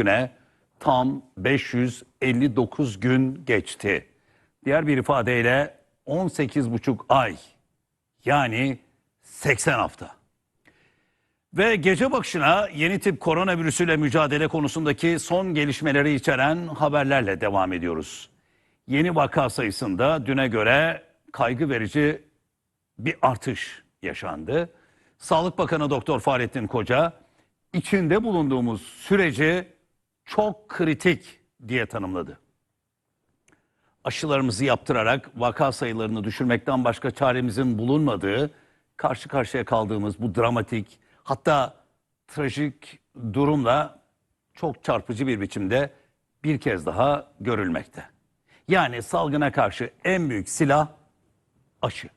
güne tam 559 gün geçti. Diğer bir ifadeyle 18,5 ay yani 80 hafta. Ve gece bakışına yeni tip koronavirüsüyle mücadele konusundaki son gelişmeleri içeren haberlerle devam ediyoruz. Yeni vaka sayısında düne göre kaygı verici bir artış yaşandı. Sağlık Bakanı Doktor Fahrettin Koca içinde bulunduğumuz süreci çok kritik diye tanımladı. Aşılarımızı yaptırarak vaka sayılarını düşürmekten başka çaremizin bulunmadığı, karşı karşıya kaldığımız bu dramatik hatta trajik durumla çok çarpıcı bir biçimde bir kez daha görülmekte. Yani salgına karşı en büyük silah aşı.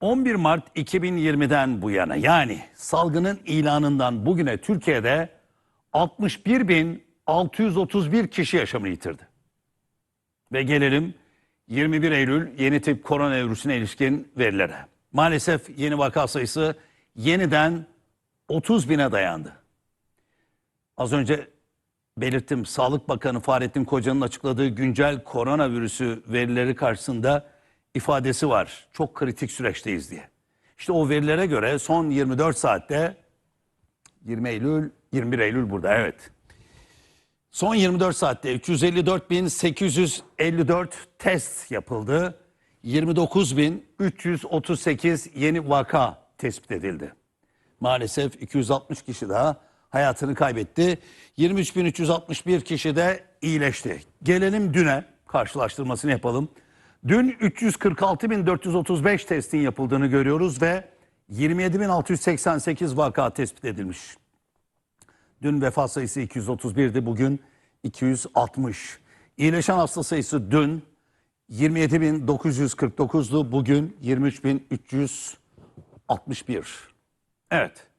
11 Mart 2020'den bu yana yani salgının ilanından bugüne Türkiye'de 61.631 kişi yaşamını yitirdi. Ve gelelim 21 Eylül yeni tip koronavirüsüne ilişkin verilere. Maalesef yeni vaka sayısı yeniden 30 bine dayandı. Az önce belirttim Sağlık Bakanı Fahrettin Koca'nın açıkladığı güncel koronavirüsü verileri karşısında ifadesi var. Çok kritik süreçteyiz diye. İşte o verilere göre son 24 saatte 20 Eylül, 21 Eylül burada evet. Son 24 saatte 354.854 test yapıldı. 29.338 yeni vaka tespit edildi. Maalesef 260 kişi daha hayatını kaybetti. 23.361 kişi de iyileşti. Gelelim düne karşılaştırmasını yapalım. Dün 346.435 testin yapıldığını görüyoruz ve 27.688 vaka tespit edilmiş. Dün vefat sayısı 231'di, bugün 260. İyileşen hasta sayısı dün 27.949'du, bugün 23.361. Evet.